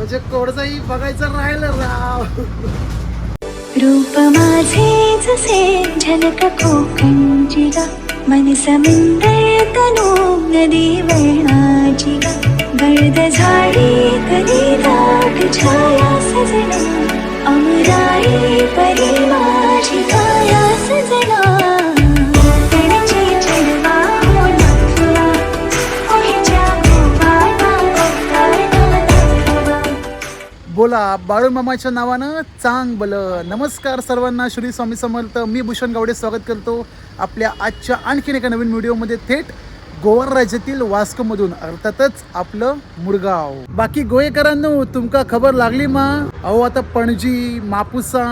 म्हणजे कोडजाई बघायचं राहिलं राव. रूप माझे जसे झलक कोकणची ग मनस मंदळ तनु नदी वळणाची ग गळद झाडी कधी दाट छाया सजना अमराई परी माझी काया सजना. बोला बाळू मामाच्या नावानं चांग बल. नमस्कार सर्वांना श्री स्वामी समर्थ. मी भूषण गावडे स्वागत करतो आपल्या आजच्या आणखीन एका नवीन व्हिडिओमध्ये थेट गोवा राज्यातील वास्कोमधून अर्थातच आपलं मुरगाव. बाकी गोयेकरांनो तुमका खबर लागली मा? अहो आता पणजी मापुसा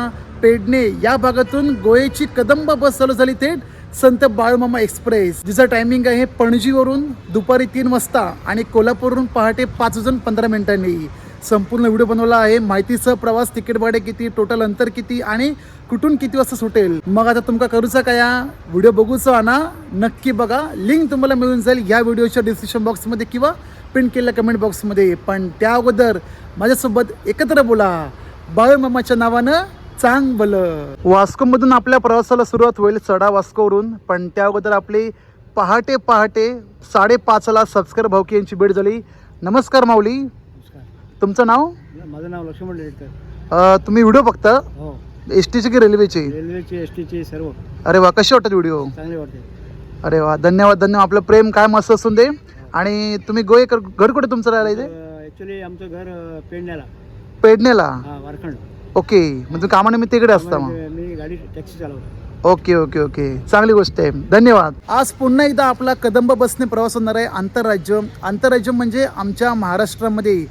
पेडणे या भागातून गोयेची कदंबा बस चालू झाली थेट संत बाळूमामा एक्सप्रेस. जिचा टायमिंग आहे पणजीवरून दुपारी तीन वाजता आणि कोल्हापूरवरून पहाटे पाच वाजून पंधरा मिनिटांनी. संपूर्ण व्हिडिओ बनवला आहे. माहितीसह प्रवास तिकीट भाडे किती टोटल अंतर किती आणि कुठून किती वाजता सुटेल? मग आता तुमका करूचा का या? व्हिडिओ बघूचा ना नक्की बघा. लिंक तुम्हाला मिळून जाईल या व्हिडिओच्या डिस्क्रिप्शन बॉक्समध्ये किंवा पिन केलेल्या कमेंट बॉक्समध्ये पण त्या अगोदर माझ्यासोबत एकत्र बोला. बाळ मामाच्या नावानं चांग बल वास्कोमधून आपल्या प्रवासाला सुरुवात होईल चढा वास्कोवरून. पण त्या अगोदर आपली पहाटे पहाटे साडेपाचला सबस्कर भावकी यांची भेट झाली. नमस्कार माऊली. तुमचं नाव? माझं नाव लक्ष्मण लेटकर अं, तुम्ही व्हिडिओ बघता? हो. एस टीचे की रेल्वेचे? रेल्वेची एस टीची सर्व. अरे वा कसे वाटतात व्हिडिओ? चांगले वाटते. अरे वा धन्यवाद धन्यवाद. आपलं प्रेम काय मस्त असून दे. आणि तुम्ही गोयकर घर कुठे तुमचं राहिलं इथे? ॲक्च्युली आमचं घर अं, पेडण्याला. पेडणेला हा वारखंड. ओके म्हणजे कामानिमित्त इकडे असता मग. मग मी गाडी टॅक्सी चालवतो. Okay okay okay. चांगली गोष्ट आहे. धन्यवाद. आज पुन्हा एकदा आपला कदंब बसने प्रवास होणार आहे आंतरराज्य. आंतरराज्य म्हणजे आमच्या महाराष्ट्रामध्ये.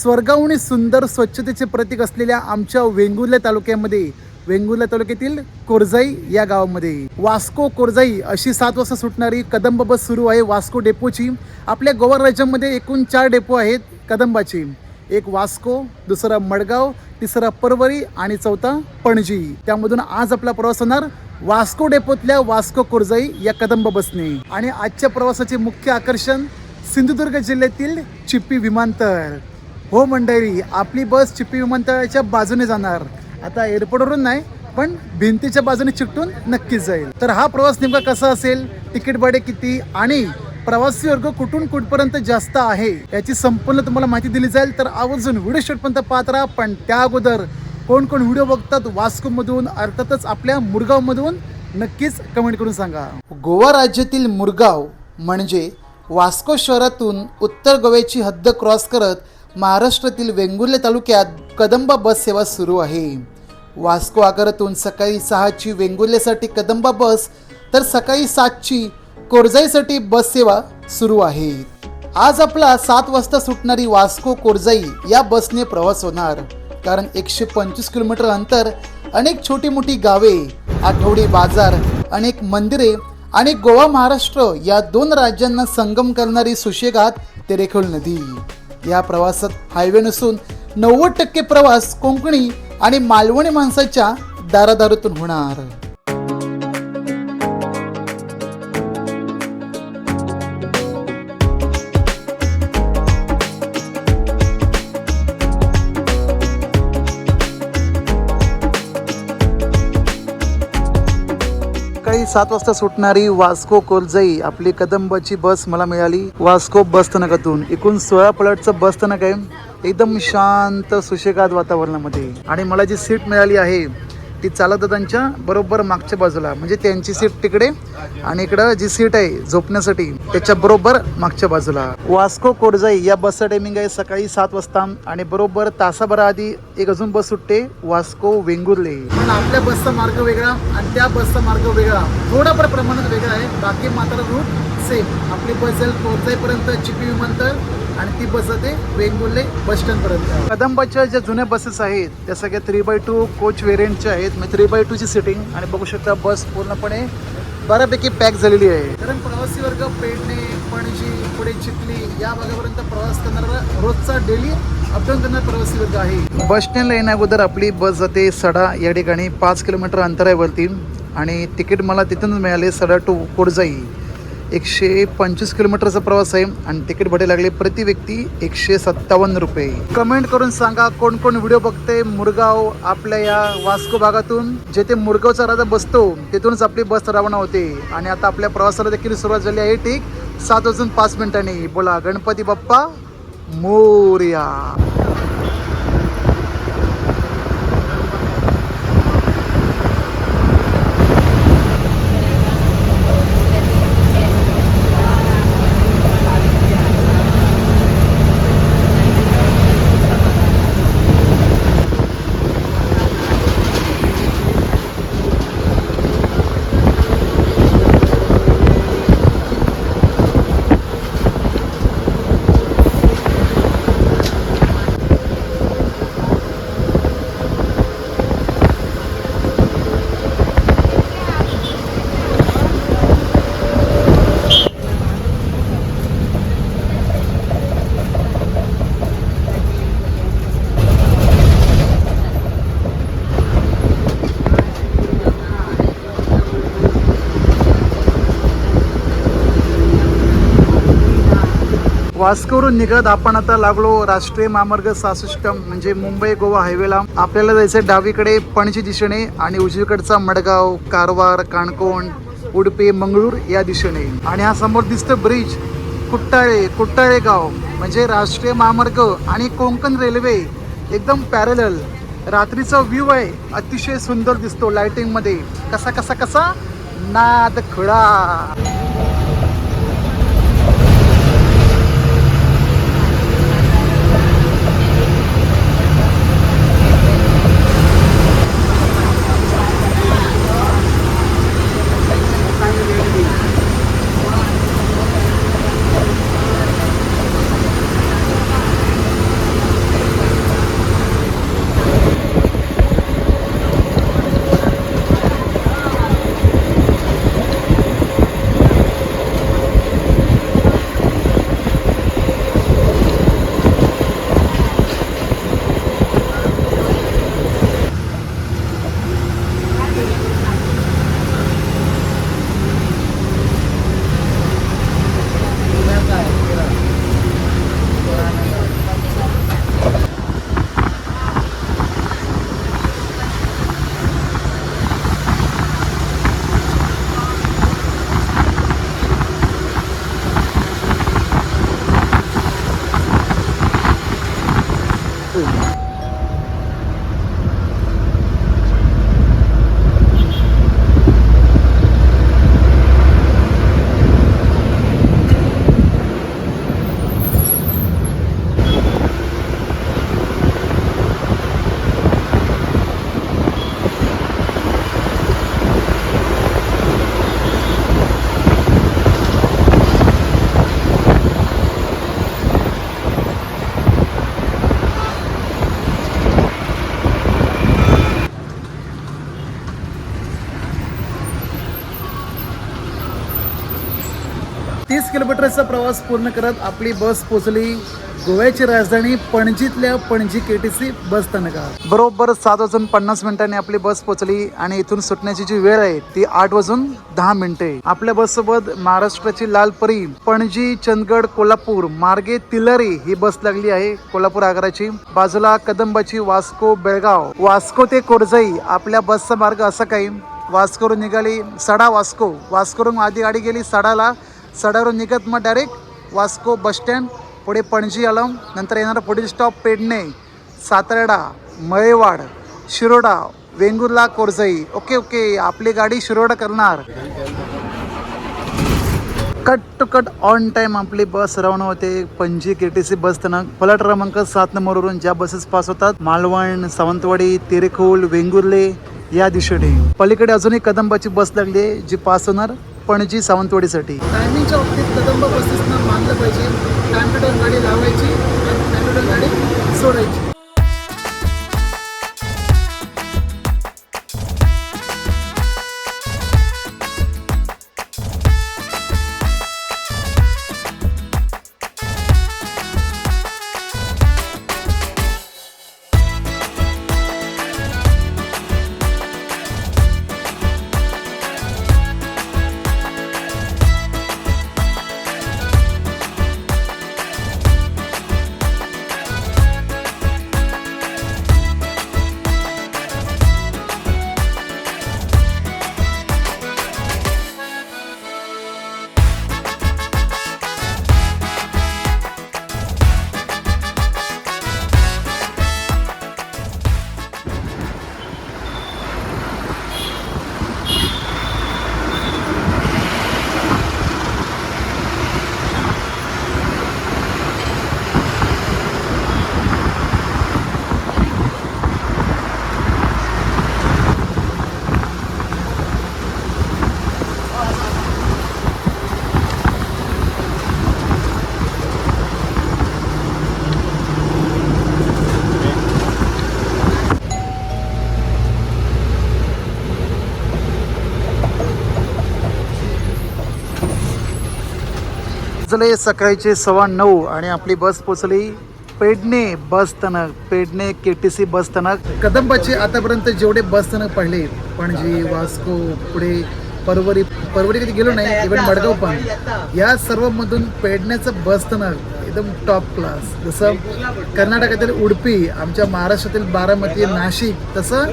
स्वर्गाहून सुंदर स्वच्छतेचे प्रतीक असलेल्या आमच्या वेंगुर्ल्या तालुक्यामध्ये वेंगुर्ला तालुक्यातील कोरजाई या गावामध्ये. वास्को कोरजाई अशी सात वाजता सुटणारी कदंब बस सुरू आहे वास्को डेपोची. आपल्या गोवा राज्यामध्ये एकूण चार डेपो आहेत कदंबाची. एक वास्को दुसरा मडगाव तिसरा परवरी आणि चौथा पणजी. त्यामधून आज आपला प्रवास होणार वास्को डेपोतल्या वास्को कोरजाई या कदंब बसने. आणि आजच्या प्रवासाचे मुख्य आकर्षण सिंधुदुर्ग जिल्ह्यातील चिप्पी विमानतळ. हो मंडळी आपली बस चिपी विमानतळाच्या बाजूने जाणार. आता एअरपोर्टवरून नाही पण भिंतीच्या बाजूने चिकटून नक्कीच जाईल. तर हा प्रवास नेमका कसा असेल? तिकीट भाडे किती? आणि प्रवासी वर्ग कुठून कुठपर्यंत जास्त आहे? याची संपूर्ण तुम्हाला माहिती दिली जाईल. तर आवर्जून व्हिडिओ शॉटपर्यंत पाहत राहा. पण त्या अगोदर कोण कोण व्हिडिओ बघतात वास्कोमधून अर्थातच आपल्या मुरगावमधून नक्कीच कमेंट करून सांगा. गोवा राज्यातील मुरगाव म्हणजे वास्को शहरातून उत्तर गोव्याची हद्द क्रॉस करत महाराष्ट्रातील वेंगुर्ले तालुक्यात कदंबा बस सेवा सुरू आहे. वास्को आगारातून सकाळी सहाची वेंगुर्लेसाठी कदंबा बस तर सकाळी सातची कोरजाईसाठी बस सेवा सुरू आहे. आज आपला सात वाजता सुटणारी वास्को कोरजाई या बसने प्रवास होणार. कारण एकशे पंचवीस किलोमीटर अंतर अनेक छोटी मोठी गावे आठवडी बाजार अनेक मंदिरे आणि गोवा महाराष्ट्र या दोन राज्यांना संगम करणारी सुशेगात तेरेखोल नदी. या प्रवासात हायवे नसून नव्वद टक्के प्रवास कोकणी आणि मालवणी माणसाच्या दारादारातून होणार. सात वाजता सुटणारी वास्को कोलजई आपली कदंबाची बस मला मिळाली. वास्को बसस्थानकातून एकूण सोळा पलटचं बस स्थानक आहे. एकदम शांत सुशेगात वातावरणामध्ये. आणि मला जी सीट मिळाली आहे ती चालत त्यांच्या बरोबर मागच्या बाजूला. म्हणजे त्यांची सीट तिकडे आणि इकडं जी सीट आहे झोपण्यासाठी त्याच्या बरोबर मागच्या बाजूला. वास्को कोरजाई या बसचा टायमिंग आहे सकाळी सात वाजता आणि बरोबर तासाभरा आधी एक अजून बस सुटते वास्को वेंगुर्ले. पण आपल्या बसचा मार्ग वेगळा आणि त्या बसचा मार्ग वेगळा. थोडाफार प्रमाणात वेगळा आहे बाकी मात्र रूट सेम आपली बस जाईल कोरजाईपर्यंत चिपी विमानतळ आणि ती बस जाते वेंगुर्ले बस स्टँड पर्यंत कदंबाच्या ज्या जुन्या बसेस आहेत त्या सगळ्या थ्री बाय टू कोच व्हेरियंटच्या आहेत. म्हणजे थ्री बाय टूची सिटिंग आणि बघू शकता बस पूर्णपणे बऱ्यापैकी पॅक झालेली आहे. कारण प्रवासी वर्ग पेडणे पणजी पुढे चिखली या भागापर्यंत प्रवास करणारा रोजचा डेली अपडाऊन करणारा प्रवासी वर्ग आहे. बस स्टँडला येण्या अगोदर आपली बस जाते सडा या ठिकाणी पाच किलोमीटर अंतर आहे वरती आणि तिकीट मला तिथूनच मिळाले सडा टू कोडजाई. एकशे पंचवीस किलोमीटरचा प्रवास आहे आणि तिकीट भाडे लागले प्रति व्यक्ती एकशे सत्तावन्न रुपये. कमेंट करून सांगा कोण कोण व्हिडिओ बघते मुरगाव आपल्या या वास्को भागातून. जेथे मुरगावचा राजा बसतो तिथूनच आपली बस रवाना होते. आणि आता आपल्या प्रवासाला देखील सुरुवात झाली आहे ठीक सात वाजून पाच मिनिटांनी. बोला गणपती बाप्पा मोर्या. वास्कोवरून निघत आपण आता लागलो राष्ट्रीय महामार्ग सहासष्ट म्हणजे मुंबई गोवा हायवेला. आपल्याला जायचं डावीकडे पणजी दिशेने आणि उजवीकडचा मडगाव कारवार काणकोण उडपी मंगळूर या दिशेने. आणि हा समोर दिसतो ब्रिज कुट्टाळे कुट्टाळे गाव. म्हणजे राष्ट्रीय महामार्ग आणि कोंकण रेल्वे एकदम पॅरेलल रात्रीचा व्ह्यू आहे अतिशय सुंदर दिसतो लाइटिंगमध्ये. कसा कसा कसा? नाद खुळा किलोमीटरचा प्रवास पूर्ण करत आपली बस पोचली गोव्याची राजधानी पणजीतल्या Panaji K T C bus स्थानकात बरोबर सात वाजून पन्नास मिनिटांनी आपली बस पोचली आणि इथून सुटण्याची जी वेळ आहे ती आठ वाजून दहा मिनिटे. आपल्या बस सोबत महाराष्ट्राची लाल परी पणजी चंदगड कोल्हापूर मार्गे तिलरी ही बस लागली आहे कोल्हापूर आगाराची. बाजूला कदंबाची वास्को बेळगाव. वास्को ते कोरजाई आपल्या बसचा मार्ग असा काही. वास्कोरून निघाली सडा वास्को. वास्कोरून आधी गाडी गेली सडाला. सडावरून निघत मग डायरेक्ट वास्को बसस्टँड पुढे पणजी अलम नंतर येणारा पुढील stop Pernem Satarda Malewad Shiroda Vengurla Korjai. Okay okay आपली गाडी शिरोडा करणार. Cut to cut on time आपली बस रवाना होते. Panaji K T C bus स्थानक फलाट क्रमांक सात नंबरवरून ज्या बसेस पास होतात मालवण सावंतवाडी तेरेखोल वेंगुर्ले या दिशेने. पलीकडे अजूनही कदंबाची बस लागली आहे जी पास होणार. पणजी सावंतवाडीसाठी. टायमिंगच्या बाबतीत कदंब बसेसनं मानलं पाहिजे. टाइम टू टाइम गाडी लावायची टाइम टू टाइम गाडी सोडायची. वाजले सकाळचे सव्वा नऊ आणि आपली बस पोचली पेडणे बस स्थानक Pernem K T C bus स्थानक. कदंबाचे आतापर्यंत जेवढे बस स्थानक पाहिले पणजी वास्को पुढे परवरी परवरी कधी गेलो नाही इव्हन मडगाव पण. या सर्व मधून पेडण्याचं बस स्थानक एकदम टॉप क्लास जसं कर्नाटकातील उडपी आमच्या महाराष्ट्रातील बारामती नाशिक तसं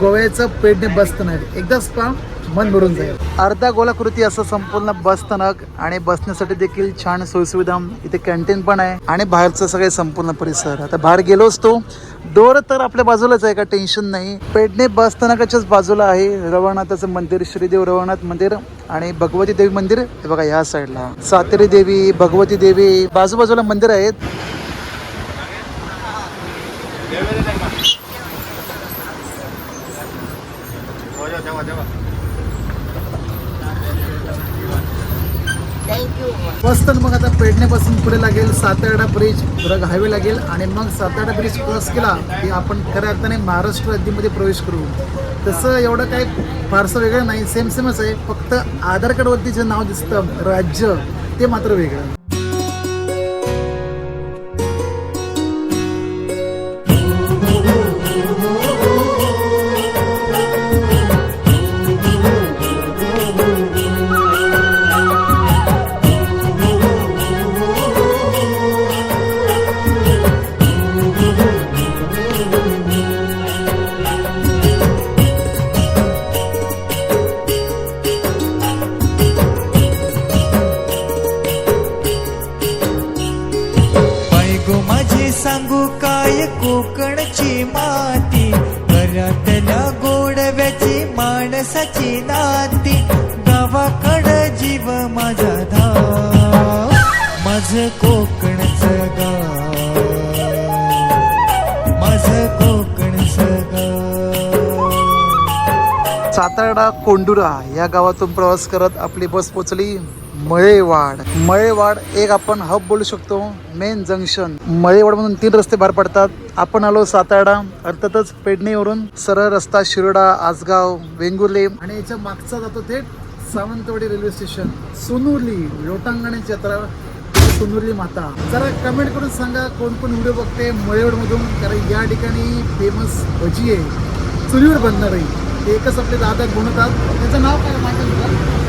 गोव्याचं पेडणे बस स्थानक. एकदाच पहा मन भरून जाईल. अर्धा गोलाकृती असं संपूर्ण बस स्थानक आणि बसण्यासाठी देखील छान सोयीसुविधा इथे कॅन्टीन पण आहे. आणि बाहेरचं सगळे संपूर्ण परिसर. आता बाहेर गेलो असतो डोर तर आपल्या बाजूलाच आहे का टेन्शन नाही. पेडणे बस स्थानकाच्याच बाजूला आहे. रवळनाथाचं मंदिर श्रीदेव रवळनाथ मंदिर आणि भगवती देवी मंदिर. हे बघा ह्या साईडला सातेरी देवी भगवती देवी बाजूबाजूला मंदिर आहेत. बस तर मग आता पेडण्यापासून पुढे लागेल सातारडा ब्रिज दुर्ग हायवे लागेल आणि मग सातारडा ब्रिज क्रॉस केला की आपण खऱ्या अर्थाने महाराष्ट्र राज्यामध्ये प्रवेश करू. तसं एवढं काही फारसं वेगळं नाही सेम सेमच आहे. फक्त आधार कार्डवरती जे नाव दिसतं राज्य ते मात्र वेगळं. कोकणची माती घरातल्या गोडव्याची माणसाची नाती. गावाकडं जीव माझा धाव माझ कोकणचं गाव माझ कोकणचं गाव सातारडा कोंडुरा या गावातून प्रवास करत आपली बस पोचली. मळेवाड. मळेवाड एक आपण हब बोलू शकतो मेन जंक्शन मळेवाडमधून तीन रस्ते बाहेर पडतात. आपण आलो सातारा अर्थातच पेडणेवरून सरळ रस्ता शिरोडा आसगाव वेंगुर्ले आणि याच्या मागचा जातो थेट सावंतवाडी रेल्वे स्टेशन सोनुर्ली लोटांगणाची जत्रा सोनुर्ली माता. जरा कमेंट करून सांगा कोण कोण व्हिडिओ बघते मळेवाड मधून कारण या ठिकाणी फेमस भजी आहे. चुलीवर बनणार. आहे ते एकच आपले दादा गुणतात. त्याचं नाव काय माहिती आहे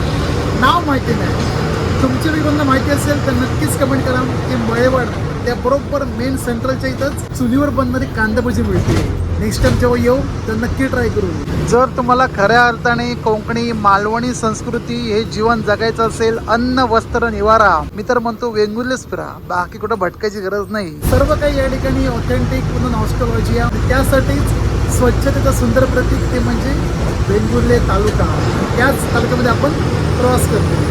नाव माहिती नाही. तुमच्या कोणाला माहिती असेल तर नक्कीच कमेंट करा. की मळेवाड त्या बरोबर मेन सेंट्रलच्या इथंच चुलीवर बनणारी कांदा भजी मिळते. नेक्स्ट टाइम जेव्हा येऊ तर नक्की ट्राय करू. जर तुम्हाला खऱ्या अर्थाने कोकणी मालवणी संस्कृती हे जीवन जगायचं असेल अन्न वस्त्र निवारा मी तर म्हणतो वेंगुर्लेच फिरा. बाकी कुठं भटकायची गरज नाही. सर्व काही या ठिकाणी ऑथेंटिक पूर्ण नॉस्टॉलॉजिया त्यासाठीच स्वच्छतेचं सुंदर प्रतीक ते म्हणजे वेंगुर्ले तालुका. त्याच तालुक्यामध्ये आपण प्रवास करतो.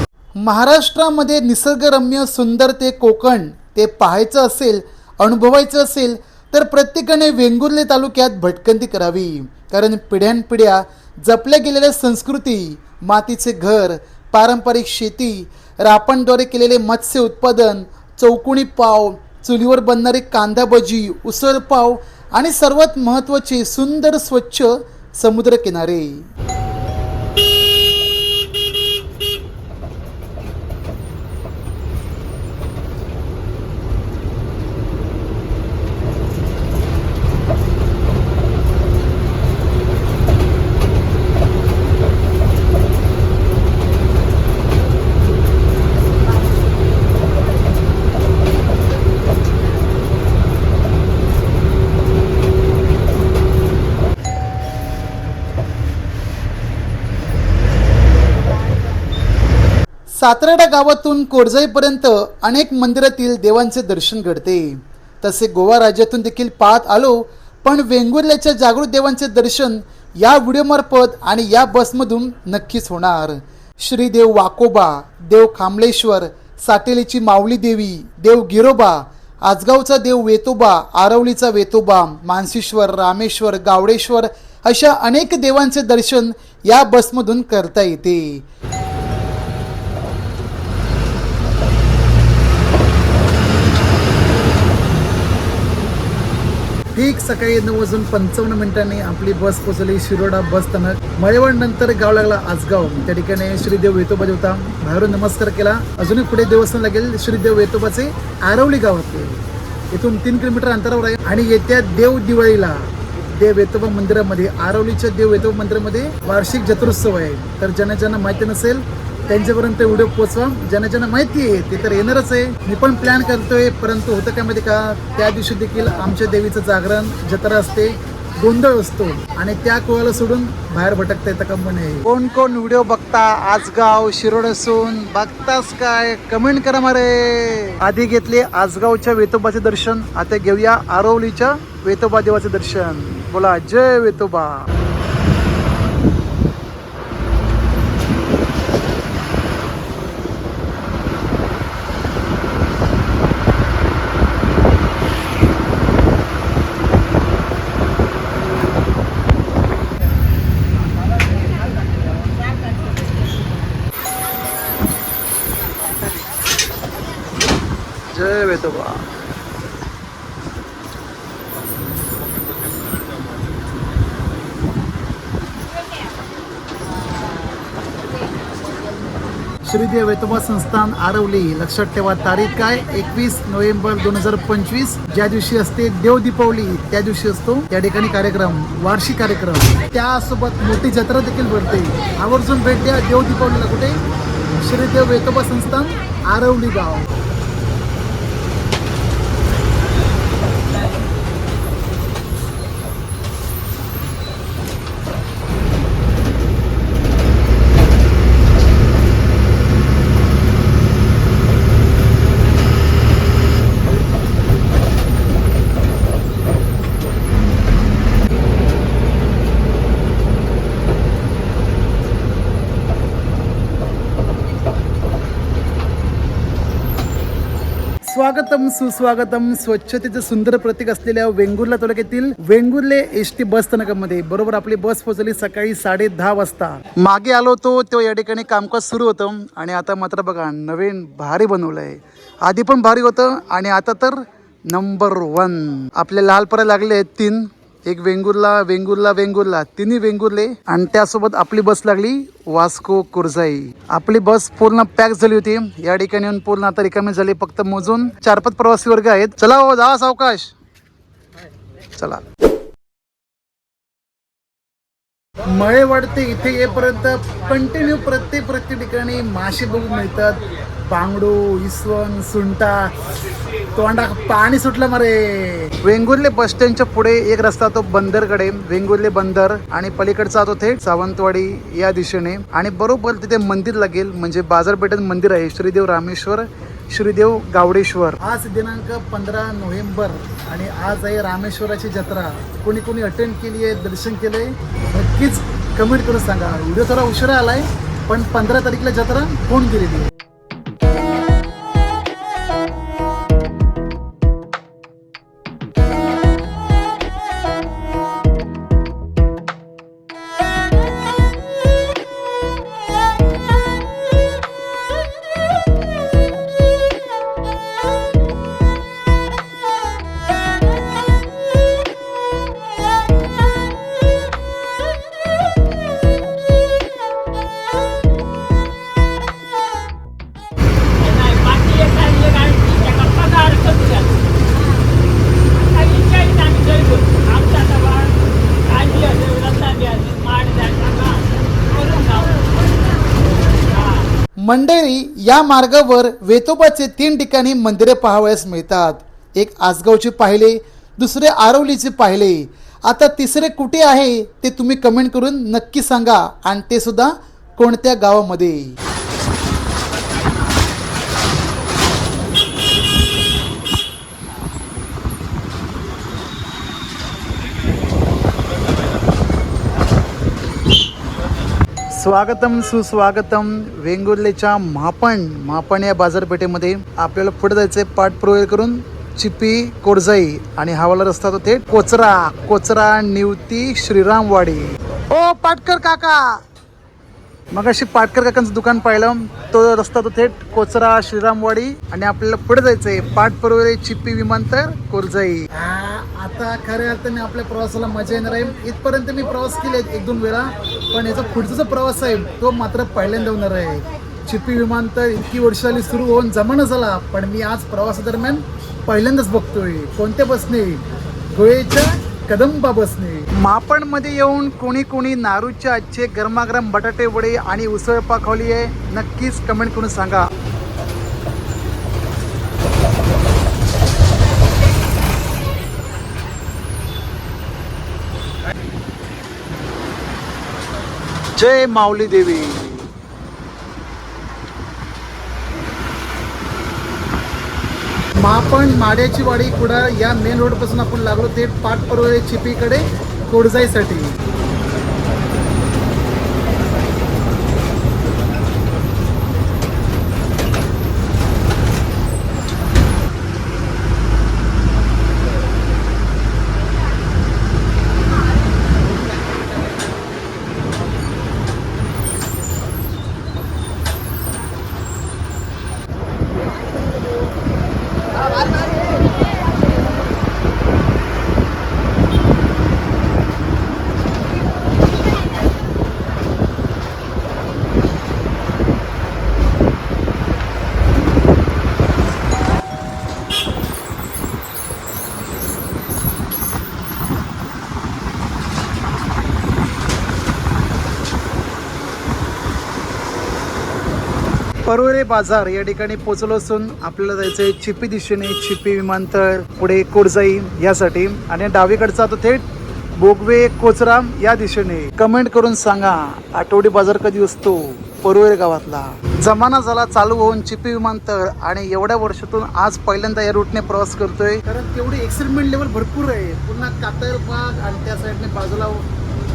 महाराष्ट्रामध्ये निसर्गरम्य सुंदर ते कोकण ते पाहायचं असेल अनुभवायचं असेल तर प्रत्येकाने वेंगुर्ले तालुक्यात भटकंती करावी. कारण पिढ्यानपिढ्या जपल्या गेलेल्या संस्कृती मातीचे घर पारंपरिक शेती रापणद्वारे केलेले मत्स्य उत्पादन चौकुणी पाव चुलीवर बनणारे कांदा भजी उसळ पाव आणि सर्वात महत्त्वाचे सुंदर स्वच्छ समुद्रकिनारे. सातरडा गावातून कोरजईपर्यंत अनेक मंदिरातील देवांचे दर्शन घडते. तसे गोवा राज्यातून देखील पाहत आलो पण वेंगुर्ल्याच्या जागृत देवांचे दर्शन या व्हिडिओमार्फत आणि या बसमधून नक्कीच होणार. श्रीदेव वाकोबा देव खांबळेश्वर साटेलीची माऊली देवी देव गिरोबा आजगावचा देव वेतोबा आरवलीचा वेतोबा मानसेश्वर रामेश्वर गावडेश्वर अशा अनेक देवांचे दर्शन या बसमधून करता येते. ठीक सकाळी नऊ वाजून पंचावन्न मिनिटांनी आपली बस पोहोचली शिरोडा बस स्थानक. मळेवण नंतर गाव लागला आजगाव त्या ठिकाणी श्रीदेव वेतोबा देवता बाहेरून नमस्कार केला. अजूनही पुढे देवस्थान लागेल श्रीदेव वेतोबाचे आरवली गावातले. इथून तीन किलोमीटर अंतरावर आहे. आणि येत्या देव दिवाळीला देव वेतोबा मंदिरामध्ये आरवलीच्या देव वेतोबा मंदिरामध्ये वार्षिक जत्रोत्सव आहे. तर ज्यांना ज्यांना माहिती नसेल त्यांच्यापर्यंत व्हिडिओ पोचवा ज्यांना ज्यांना माहिती आहे ते तर येणारच आहे. मी पण प्लॅन करतोय परंतु होतं काय माहिती का त्या दिवशी देखील आमच्या देवीचं जागरण जत्रा असते गोंधळ असतो आणि त्या कोळाला सोडून बाहेर भटकता येतं कंपनी कोण कोण व्हिडिओ बघता आजगाव शिरोड असून बघतास काय? कमेंट करा मारे. आधी घेतले आजगावच्या वेतोबाचे दर्शन आता घेऊया आरवलीच्या वेतोबा देवाचे दर्शन. बोला जय वेतोबा जय वेतोबा श्रीदेव वेतोबा संस्थान आरवली. लक्षात ठेवा तारीख काय? एकवीस नोव्हेंबर दोन हजार पंचवीस. ज्या दिवशी असते देव दीपावली त्या दिवशी असतो त्या ठिकाणी कार्यक्रम वार्षिक कार्यक्रम. त्यासोबत मोठी जत्रा देखील भरते. आवर्जून भेट द्या देव दीपावलीला कुठे? श्रीदेव वेतोबा संस्थान आरवली गाव. स्वागतम सुस्वागतम. स्वच्छतेचं सुंदर प्रतीक असलेल्या वेंगुर्ला तालुक्यातील वेंगुर्ले एस टी बस स्थानकामध्ये. बरोबर आपली बस पोहोचली सकाळी साडे दहा वाजता. मागे आलो होतो तेव्हा या ठिकाणी कामकाज सुरू होतं. आणि आता मात्र बघा नवीन भारी बनवलं आहे आधी पण भारी होतं आणि आता तर नंबर वन आपले लालपरा लागले आहेत तीन. एक वेंगुर्ला वेंगुर्ला वेंगुर्ला. तिन्ही वेंगुर्ले. आणि त्यासोबत आपली बस लागली वास्को कुर्जाई आपली बस पूर्ण पॅक झाली होती. या ठिकाणी येऊन पूर्ण आता रिकामी झाली. फक्त मोजून चार पाच प्रवासी वर्ग आहेत. चला हो जा सावकाश. चला. मळे वाढते. इथे येपर्यंत कंटिन्यू प्रत्येक प्रत्येक ठिकाणी मासे बघून मिळतात. बांगडू इसवण सुंटा तोंडा पाणी सुटलं मरे. वेंगुर्ले बस स्टँडच्या पुढे एक रस्ता तो बंदरकडे वेंगुर्ले बंदर आणि पलीकडचा तो थेट सावंतवाडी या दिशेने. आणि बरोबर तिथे मंदिर लागेल म्हणजे बाजारपेठेत मंदिर आहे श्रीदेव रामेश्वर श्रीदेव गावडेश्वर. आज दिनांक पंधरा नोव्हेंबर आणि आज आहे रामेश्वराची जत्रा. कोणी कोणी अटेंड केली आहे दर्शन केलंय नक्कीच कमेंट करून सांगा. व्हिडिओ थोडा उशिरा आलाय पण पंधरा तारीखला जत्रा फोन केलेली आहे. मंडळी या मार्गावर वेतोबाचे तीन ठिकाणी मंदिरे पाहावयास मिळतात. एक आसगावचे पाहिले दुसरे आरवलीचे पाहिले. आता तिसरे कुठे आहे ते तुम्ही कमेंट करून नक्की सांगा. आणि ते सुद्धा कोणत्या गावामध्ये? स्वागतम सुस्वागतम. वेंगुर्लेच्या महापण महापण या बाजारपेठेमध्ये आपल्याला पुढे जायचंय पाठपुरावे करून चिपी कोरजाई आणि हवाला रस्ता तो थेट कोचरा कोचरा निवती श्रीरामवाडी. ओ पाटकर काका! मग अशी पाटकर काकांचं दुकान पाहिलं. तो रस्ता तो थेट कोचरा श्रीरामवाडी आणि आपल्याला पुढे जायचंय पाटपुरवरे चिपी विमानतळ कोरजाई आता खऱ्या अर्थाने आपल्या प्रवासाला मजा येणार आहे. इथपर्यंत मी प्रवास केले एक दोन वेळा पण याचा पुढचा जो प्रवास आहे तो मात्र पहिल्यांदा होणार आहे. चिपी विमानतळ इतकी वर्ष झाली सुरू होऊन जमाना झाला पण मी आज प्रवासादरम्यान पहिल्यांदाच बघतोय. कोणत्या बसने? गोळेच्या कदंबा बसने. मापणमध्ये येऊन कोणी कोणी नारूच्या आजचे गरमागरम बटाटे वडे आणि उसळ पाखवली आहे नक्कीच कमेंट करून सांगा. जय माऊली देवी. मापण माड्याची वाडी कुडा या मेन रोडपासून आपण लागलो ते पाटपरोळे चिपीकडे कोडजाईसाठी. परोरे बाजार या ठिकाणी पोहोचलो असून आपल्याला जायचं आहे चिपी दिशेने चिपी विमानतळ पुढे कोडजाई यासाठी. आणि डावीकडचा तो थेट बोगवे कोचराम या दिशेने. कमेंट करून सांगा आठवडी बाजार कधी असतो परोरे गावातला? जमाना झाला चालू होऊन चिपी विमानतळ आणि एवढ्या वर्षातून आज पहिल्यांदा या रूटने प्रवास करतोय. कारण तेवढी एक्साइटमेंट लेवल भरपूर आहे. पुन्हा कातर बाग आणि त्या साईडने बाजूला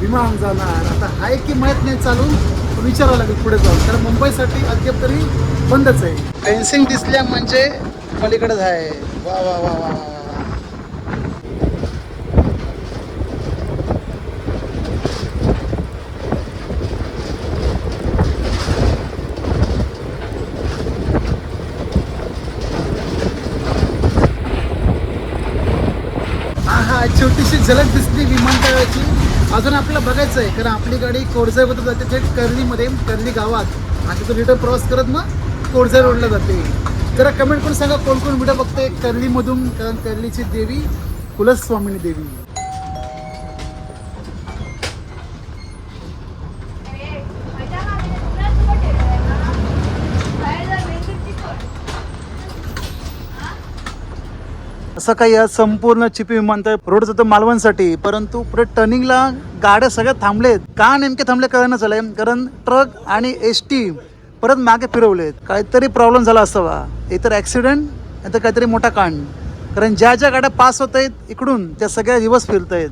विमान जाणार. आता आहे की माहीत नाही चालू पण विचारावं लागेल पुढे जाऊन. कारण मुंबईसाठी अद्याप तरी बंदच आहे. फेन्सिंग दिसल्या म्हणजे पलीकडेच आहे. वा वा वा वा वा छोटीशी झलक दिसली विमानतळाची. अजून आपल्याला बघायचं आहे कारण आपली गाडी कोडजाईबद्दल जाते थेट कर्लीमध्ये कर्ली गावात आणि तो रिटर्न प्रवास करत मग कोडजाई रोडला जाते. जरा कमेंट करून सांगा कोण कोण व्हिडिओ बघते कर्लीमधून कारण कर्लीची देवी कुलस्वामिनी देवी. सकाळी काही संपूर्ण चिपी विमानतळ रोड जातो मालवणसाठी. परंतु पुढे टर्निंगला गाड्या सगळ्या थांबलेत. का नेमके थांबले कळणं झालंय. कारण ट्रक आणि एस टी परत मागे फिरवलेत. काहीतरी प्रॉब्लेम झाला असावा. इतर ॲक्सिडेंट नाही तर काहीतरी मोठा कांड. कारण ज्या ज्या गाड्या पास होत आहेत इकडून त्या सगळ्या दिवस फिरत आहेत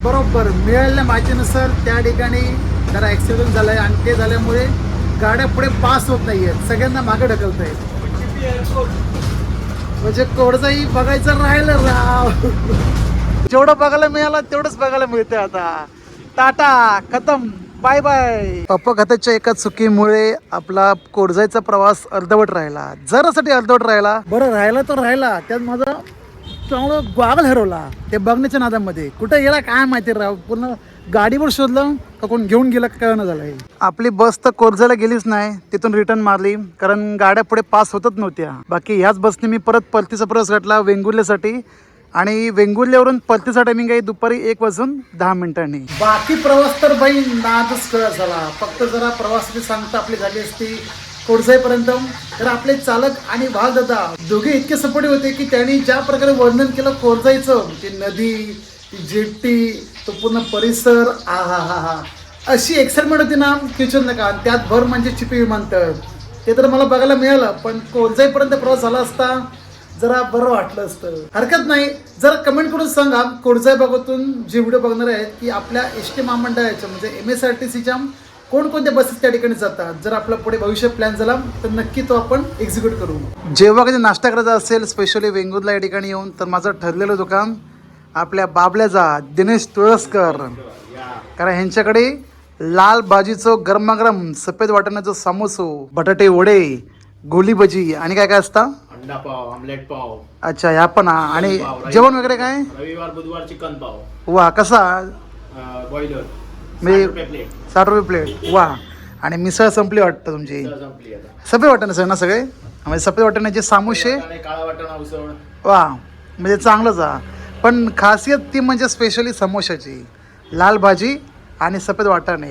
बरोबर. मिळालेल्या माहितीनुसार त्या ठिकाणी जरा ॲक्सिडेंट झालाय. आणि ते झाल्यामुळे गाड्या पुढे पास होत नाही आहेत सगळ्यांना मागे ढकलत आहेत म्हणजे कोडजाई बघायचं राहिलं राव. जेवढं बघायला मिळालं तेवढंच बघायला मिळतंय आता. टाटा खतम बाय बाय पप्पा खताच्या एका चुकीमुळे आपला कोडजाईचा प्रवास अर्धवट राहिला. जरासाठी अर्धवट राहिला. बरं राहिला तर राहिला. त्यात माझा चांगलं गॉगल हरवला. ते बघण्याच्या नादामध्ये. कुठं गेला काय माहिती राव? पूर्ण गाडीवर शोधलं का कोण घेऊन गेला कळणं झालंय आपली बस तर कोरजाला गेलीच नाही तिथून रिटर्न मारली कारण गाड्या पुढे पास होतच नव्हत्या. बाकी ह्याच बसने मी परत परतीचा प्रवास घातला वेंगुर्ल्यासाठी. आणि वेंगुर्ल्यावरून परतीचा टायमिंग आहे दुपारी एक वाजून दहा मिनिटांनी. बाकी प्रवास तर बाई नादच कळत झाला. फक्त जरा प्रवासाची सांगता आपली झाली असती. कोडसाईपर्यंत तर आपले चालक आणि दादा दोघे इतके सपोर्टिव्ह होते की त्यांनी ज्या प्रकारे वर्णन केलं कोरजाईचं ती नदी ती जेट्टी तो पूर्ण परिसर आ हा हा हा. अशी एक्साइटमेंट होती ना किचन का आणि त्यात भर म्हणजे चिपी विमानतळ. ते तर मला बघायला मिळालं पण कोरजाईपर्यंत प्रवास झाला असता जरा बरं वाटलं असतं. हरकत नाही. जरा कमेंट करून सांगा. कोडजाई भागातून जे व्हिडिओ बघणार आहेत की आपल्या एस टी महामंडळाच्या म्हणजे एम एस आर टी सीच्या कोणकोणत्या बसेस त्या ठिकाणी जातात. जर आपला पुढे भविष्य प्लॅन झाला तर नक्की तो आपण एक्झिक्यूट करू. जेव्हा कधी नाश्ता करायचा असेल स्पेशली वेंगुर्ला या ठिकाणी येऊन तर माझं ठरलेलं दुकान आपल्या बाबल्याचा दिनेश तुळसकर. कारण ह्यांच्याकडे लाल भाजीचं गरमागरम सफेद वाटाण्याचं समोसो बटाटे वडे गोली भजी आणि काय काय असतं? अंडा पाव ऑमलेट पाव. अच्छा ह्या पण. आणि. जेवण वगैरे काय? रविवार बुधवार चिकन पाव. वा कसा? बॉयलर मी- साठ रुपये प्लेट वा. आणि मिसळ संपली वाटतं तुमची? सफेद वाटाणे सर ना सगळे? म्हणजे सफेद वाटाण्याचे उसळ. वा. म्हणजे चांगलंच हा पण खासियत ती म्हणजे स्पेशली समोशाची. लाल भाजी आणि सफेद वाटाणे.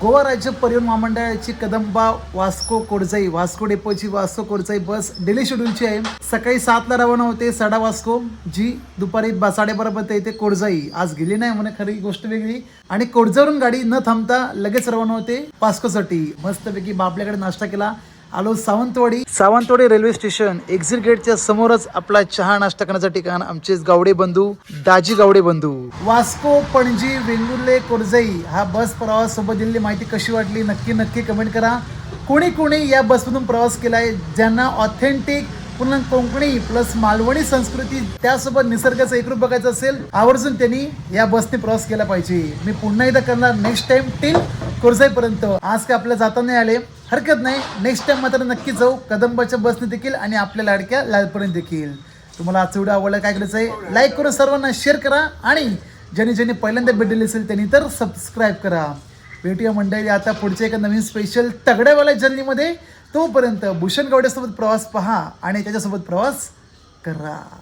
गोवा राज्य परिवहन महामंडळाची कदंबा वास्को कोडजाई वास्को डेपोची वास्को कोडजाई बस डेली शेड्यूलची आहे. सकाळी सातला रवाना होते साडा वास्को जी दुपारी साडेबारापर्यंत येते कोडजाई आज गेली नाही म्हणे खरी गोष्ट वेगळी. आणि कोडजावरून गाडी न थांबता लगेच रवाना होते वास्कोसाठी. मस्तपैकी बापल्याकडे नाश्ता केला. आलो Sawantwadi. Sawantwadi railway station exit गेटच्या समोरच आपला चहा नाश्ता करण्याचं ठिकाण आमचे गावडे बंधू दाजी गावडे बंधू. वास्को पणजी वेंगुर्ले कोरजई हा बस प्रवास सोबत दिलेली माहिती कशी वाटली? नक्की नक्की कमेंट करा. कोणी कोणी या बसमधून प्रवास केलाय ज्यांना ऑथेंटिक पुन्हा कोकणी प्लस मालवणी संस्कृती त्यासोबत निसर्गाचं एकरूप बघायचं असेल आवर्जून त्यांनी या बसने प्रवास केला पाहिजे. मी पुन्हा एकदा करणार नेक्स्ट टाइम टिल कोरजाईपर्यंत आज काय आपल्याला जाता नाही आले हरकत नाही. नेक्स्ट टाइम मात्र नक्की जाऊ. कदंबाच्या बसने देखील आणि आपल्या लाडक्या लालपर्यंत देखील. तुम्हाला आजचा व्हिडिओ आवडला काय करायचं आहे? लाईक करून सर्वांना शेअर करा आणि ज्यांनी ज्यांनी पहिल्यांदा भेट दिली असेल त्यांनी तर सबस्क्राईब करा. भेटूया मंडळी आता पुढच्या एका नवीन स्पेशल तगड्यावाल्या जर्नीमध्ये तोपर्यंत भूषण गावड्यासोबत प्रवास पहा आणि त्याच्यासोबत प्रवास करा.